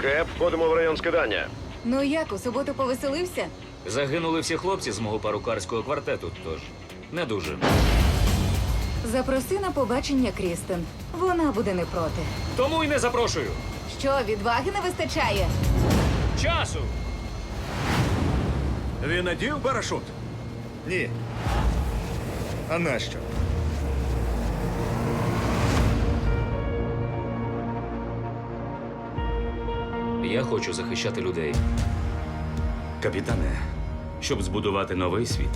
Кеп, входимо в район скидання. Ну як, у суботу повеселився? Загинули всі хлопці з мого парукарського квартету, тож не дуже. Запроси на побачення Крістен. Вона буде не проти. Тому й не запрошую. Що, відваги не вистачає? Часу! Він надів парашут? Ні. А нащо? Я хочу захищати людей. Капітане, щоб збудувати новий світ,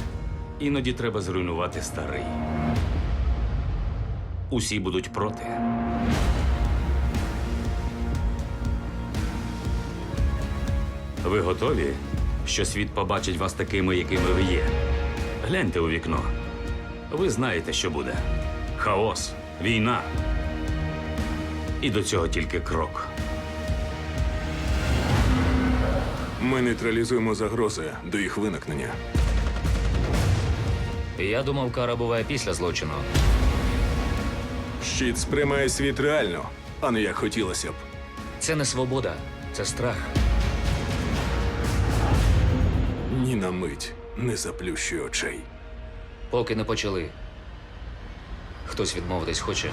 іноді треба зруйнувати старий. Усі будуть проти. Ви готові, що світ побачить вас такими, якими ви є? Гляньте у вікно. Ви знаєте, що буде: хаос, війна. І до цього тільки крок. Ми нейтралізуємо загрози до їх виникнення. Я думав, кара буває після злочину. Щит сприймає світ реально, а не як хотілося б. Це не свобода, це страх. Ні на мить не заплющуй очей. Поки не почали. Хтось відмовитись хоче.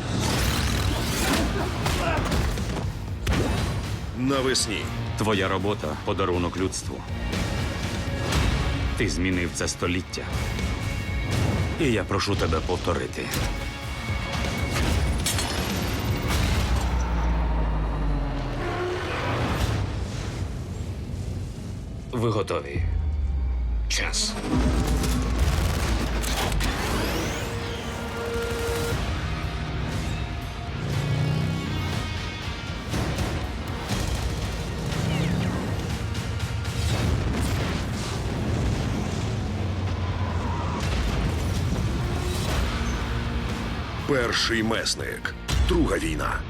Навесні. Твоя робота подарунок людству. Ти змінив це століття. І я прошу тебе повторити. Ви готові. Час. Перший месник. Друга війна.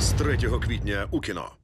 З 3 квітня у кіно.